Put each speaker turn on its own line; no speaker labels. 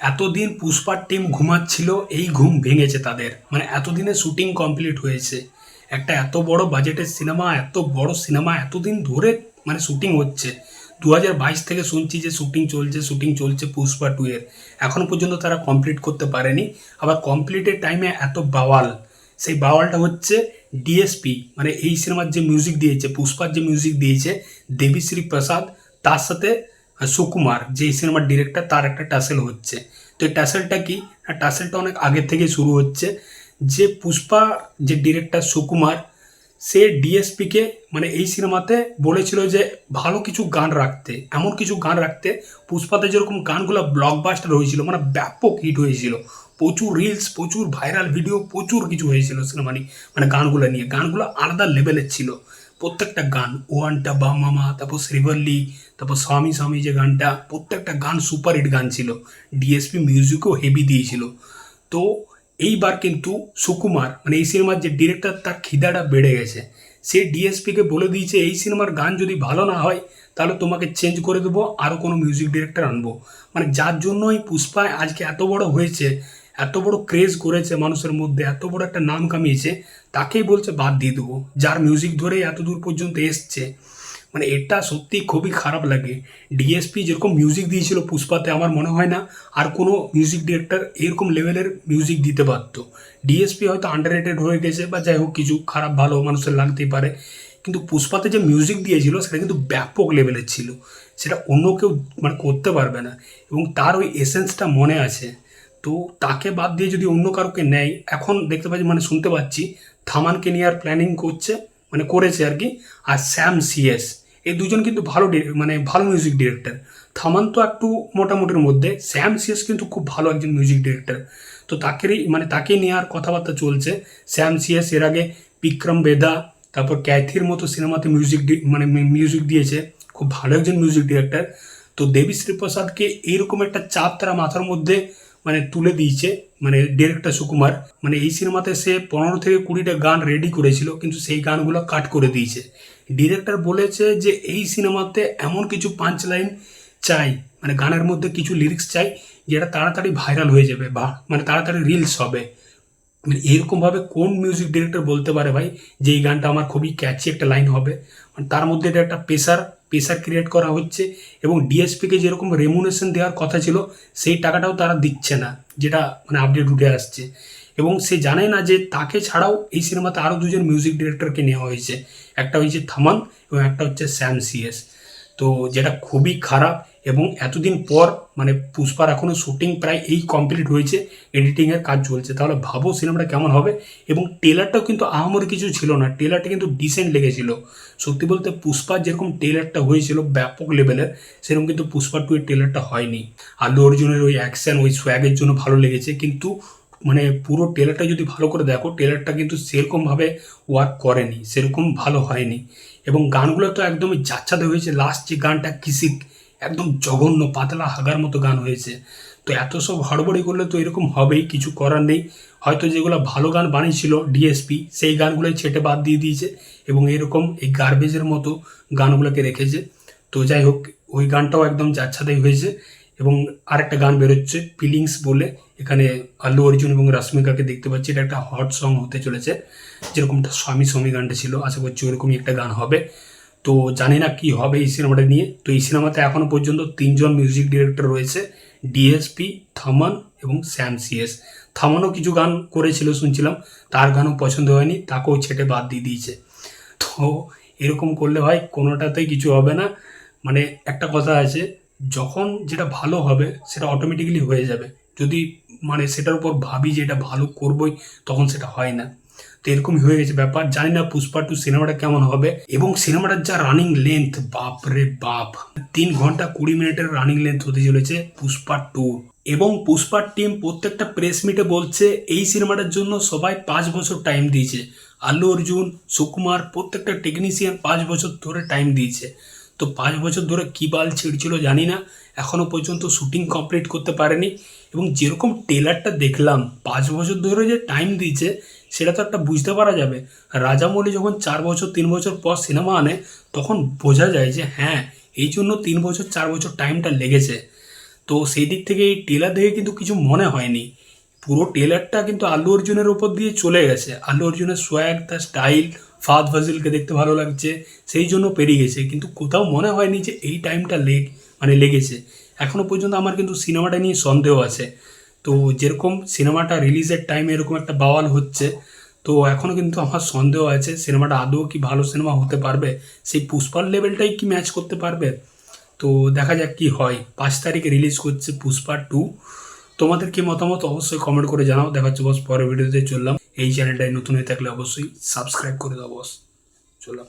এতদিন পুষ্পার টিম ঘুমাচ্ছিল, এই ঘুম ভেঙেছে তাদের। মানে এতদিনে শুটিং কমপ্লিট হয়েছে। একটা এত বড় বাজেটের সিনেমা এত বড় সিনেমা এতদিন ধরে মানে শুটিং হচ্ছে। দু হাজার বাইশ থেকে শুনছি যে শুটিং চলছে শুটিং চলছে পুষ্পা টু এর। এখনও পর্যন্ত তারা কমপ্লিট করতে পারেনি। আবার কমপ্লিটের টাইমে এত বাওয়াল। সেই বাওয়ালটা হচ্ছে ডিএসপি মানে এই সিনেমার যে মিউজিক দিয়েছে, পুষ্পার যে মিউজিক দিয়েছে দেবীশ্রী প্রসাদ, তার সাথে সুকুমার যে এই সিনেমার ডিরেক্টর তার একটা ট্যাসেল হচ্ছে। তো এই ট্যাসেলটা কি? ট্যাসেলটা অনেক আগে থেকে শুরু হচ্ছে। যে পুষ্পা, যে ডিরেক্টর সুকুমার, সে ডিএসপিকে মানে এই সিনেমাতে বলেছিল যে ভালো কিছু গান রাখতে। এমন কিছু গান রাখতে, পুষ্পাতে যেরকম গানগুলো ব্লকবাস্টার হয়েছিল মানে ব্যাপক হিট হয়েছিল। প্রচুর রিলস প্রচুর ভাইরাল ভিডিও প্রচুর কিছু হয়েছিল সিনেমা নিয়ে মানে গানগুলো নিয়ে। গানগুলো আলাদা লেভেলের ছিল। প্রত্যেকটা গান, ওয়ানটা বা মামা তারপর শ্রীবল্লী, তারপর স্বামী স্বামী যে গানটা, প্রত্যেকটা গান সুপার হিট গান ছিল। ডিএসপি মিউজিকও হেভি দিয়েছিল। তো এইবার কিন্তু সুকুমার মানে এই সিনেমার যে ডিরেক্টর তার খিদাটা বেড়ে গেছে। সে ডিএসপিকে বলে দিয়েছে, এই সিনেমার গান যদি ভালো না হয়, তাহলে তোমাকে চেঞ্জ করে দেবো আরও কোনো মিউজিক ডিরেক্টর আনব। মানে যার জন্যই এই পুষ্পা আজকে এত বড় হয়েছে এত বড় ক্রেজ করেছে মানুষের মধ্যে, এত বড় একটা নাম কামিয়েছে, তাকেই বলছে বাদ দিয়ে দেবো। যার মিউজিক ধরেই এত দূর পর্যন্ত এসছে। মানে এটা সত্যি খুবই খারাপ লাগে। ডিএসপি যেরকম মিউজিক দিয়েছিল পুষ্পাতে, আমার মনে হয় না আর কোনো মিউজিক ডিরেক্টর এরকম লেভেলের মিউজিক দিতে পারতো ডিএসপি হয়তো আন্ডার হয়ে গেছে বা যাই হোক, কিছু খারাপ ভালো মানুষের লাগতেই পারে। কিন্তু পুষ্পাতে যে মিউজিক দিয়েছিল, সেটা কিন্তু ব্যাপক লেভেলের ছিল। সেটা অন্য কেউ মানে করতে পারবে না। এবং তার ওই এসেন্সটা মনে আছে। তো তাকে বাদ দিয়ে যদি অন্য কারোকে নেয়, এখন দেখতে পাচ্ছি মানে শুনতে পাচ্ছি থামানকে নিয়ে আর প্ল্যানিং করছে মানে করেছে আর কি, আর স্যাম সিএস। এই দুজন কিন্তু ভালো মানে ভালো মিউজিক ডিরেক্টর থামান তো একটু মোটামুটির মধ্যে, স্যাম সিএস কিন্তু খুব ভালো একজন মিউজিক ডিরেক্টর তো তাকেরই মানে তাকে নেওয়ার কথাবার্তা চলছে। স্যাম সিএস এর আগে বিক্রম বেদা, তারপর ক্যাথির মতো সিনেমাতে মিউজিক মানে মিউজিক দিয়েছে। খুব ভালো একজন মিউজিক ডিরেক্টর তো দেবীশ্রী প্রসাদকে এইরকম একটা চাপ তারা মাথার মধ্যে মানে তুলে দিয়েছে মানে ডিরেক্টর সুকুমার। মানে এই সিনেমাতে সে পনেরো থেকে কুড়িটা গান রেডি করেছিল, কিন্তু সেই গানগুলো কাট করে দিয়েছে। ডিরেক্টর বলেছে যে এই সিনেমাতে এমন কিছু পাঁচ লাইন চাই মানে গানের মধ্যে কিছু লিরিক্স চাই, যেটা তাড়াতাড়ি ভাইরাল হয়ে যাবে বা মানে তাড়াতাড়ি রিলস হবে। মানে এরকমভাবে কোন মিউজিক ডিরেক্টর বলতে পারে ভাই যে এই গানটা আমার খুবই ক্যাচি একটা লাইন হবে? মানে তার মধ্যে এটা একটা প্রেশার প্রেশার ক্রিয়েট করা হচ্ছে এবং ডিএসপিকে যেরকম রেমুনেশন দেওয়ার কথা ছিল, সেই টাকাটাও তারা দিচ্ছে না, যেটা মানে আপডেট উঠে আসছে। এবং সে জানে না যে তাকে ছাড়াও এই সিনেমাতে আরও দুজন মিউজিক ডিরেক্টরকে নেওয়া হয়েছে। একটা হয়েছে থামান এবং একটা হচ্ছে স্যাম সিএস তো যেটা খুবই খারাপ এবং এতদিন পর মানে পুষ্পার এখনও শুটিং প্রায় এই কমপ্লিট হয়েছে এডিটিংয়ের কাজ চলছে। তাহলে ভাবো সিনেমাটা কেমন হবে? এবং টেলারটাও কিন্তু আহামরি কিছু ছিল না। টেলারটা কিন্তু ডিসেন্ট লেগেছিল। সত্যি বলতে পুষ্পার যেরকম টেলারটা হয়েছিল ব্যাপক লেভেলের সেরকম কিন্তু পুষ্পা টু এর টেলারটা হয়নি। আল্লু অর্জুনের ওই অ্যাকশন ওই সোয়াগের জন্য ভালো লেগেছে। কিন্তু মানে পুরো টেলারটা যদি ভালো করে দেখো টেলারটা কিন্তু সেরকমভাবে ওয়ার্ক করেনি, সেরকম ভালো হয়নি। এবং গানগুলো তো একদমই যাচ্ছাতে হয়েছে। লাস্ট যে গানটা, কিসিক একদম জঘন্য, পাতলা, হাগার মতো গান হয়েছে। তো এত সব হড়বড়ি করলে তো এরকম হবেই, কিছু করার নেই। হয়তো যেগুলো ভালো গান বানিয়েছিল ডিএসপি সেই গানগুলোই ছেটে বাদ দিয়ে দিয়েছে এবং এরকম এই গার্বেজের মতো গানগুলোকে রেখেছে। তো যাই হোক, ওই গানটাও একদম যাচ্ছাদাই হয়েছে এবং আরেকটা গান বেরোচ্ছে ফিলিংস বলে। এখানে আল্লু অর্জুন এবং রশ্মিকাকে দেখতে পাচ্ছি, এটা একটা হট সং হতে চলেছে। যেরকমটা স্বামী স্বামী গানটা ছিল, আশা করছি ওরকমই একটা গান হবে। তো জানি না কি হবে এই সিনেমাটা নিয়ে। তো এই সিনেমাতে এখনও পর্যন্ত তিনজন মিউজিক ডিরেক্টর রয়েছে ডিএসপি থামান এবং স্যাম সিএস থামানও কিছু গান করেছিল শুনছিলাম, তার গানও পছন্দ হয়নি, তাকেও ছেটে বাদ দিয়ে দিয়েছে। তো এরকম করলে ভাই কোনোটাতেই কিছু হবে না। মানে একটা কথা আছে, যখন যেটা ভালো হবে সেটা অটোমেটিক্যালি হয়ে যাবে। যদি মানে সেটার উপর ভাবি যে এটা ভালো করবই, তখন সেটা হয় না। তো এরকমই হয়ে গেছে ব্যাপার। জানি না পুষ্পা টু সিনেমাটা কেমন হবে। এবং সিনেমাটার যা রানিং লেন্থ বাপ রে বাপ। তিন ঘণ্টা কুড়ি মিনিটের রানিং লেন্থ হতে চলেছে পুষ্পা টু। এবং পুষ্পার টিম প্রত্যেকটা প্রেস মিটে বলছে, এই সিনেমাটার জন্য সবাই পাঁচ বছর টাইম দিয়েছে। আল্লু অর্জুন, সুকুমার প্রত্যেকটা টেকনিশিয়ান পাঁচ বছর ধরে টাইম দিয়েছে। তো পাঁচ বছর ধরে কী বাল ছিঁড়ছিল জানি না। এখনও পর্যন্ত শুটিং কমপ্লিট করতে পারেনি। এবং যেরকম টেলারটা দেখলাম, পাঁচ বছর ধরে যে টাইম দিয়েছে, সেটা তো একটা বুঝতে পারা যাবে। রাজামৌলি যখন চার বছর, তিন বছর পর সিনেমা আনে, তখন বোঝা যায় যে হ্যাঁ এই জন্য তিন বছর, চার বছর টাইমটা লেগেছে। তো সেই দিক থেকে এই টেলার দেখে কিন্তু কিছু মনে হয়নি। পুরো টেলারটা কিন্তু আল্লু অর্জুনের ওপর দিয়ে চলে গেছে। আল্লু অর্জুনের সোয়াগ তার স্টাইল ফাদ ফাজিলকে দেখতে ভালো লাগছে, সেই জন্য পেরিয়ে গেছে। কিন্তু কোথাও মনে হয়নি যে এই টাইমটা লেগ মানে লেগেছে। এখনও পর্যন্ত আমার কিন্তু সিনেমাটা নিয়ে সন্দেহ আছে। তো যেরকম সিনেমাটা রিলিজের টাইমে এরকম একটা বাওয়াল হচ্ছে, তো এখনও কিন্তু আমার সন্দেহ আছে সিনেমাটা আদৌ কি ভালো সিনেমা হতে পারবে, সেই পুষ্পার লেভেলটাই কি ম্যাচ করতে পারবে? তো দেখা যাক কি হয়। পাঁচ তারিখে রিলিজ করছে পুষ্পা টু তোমাদের কি মতামত অবশ্যই কমেন্ট করে জানাও, দেখা হচ্ছে বস পরের ভিডিওতে চললাম। এই চ্যানেলটায় নতুন হয়ে থাকলে অবশ্যই সাবস্ক্রাইব করে দাও বস চললাম।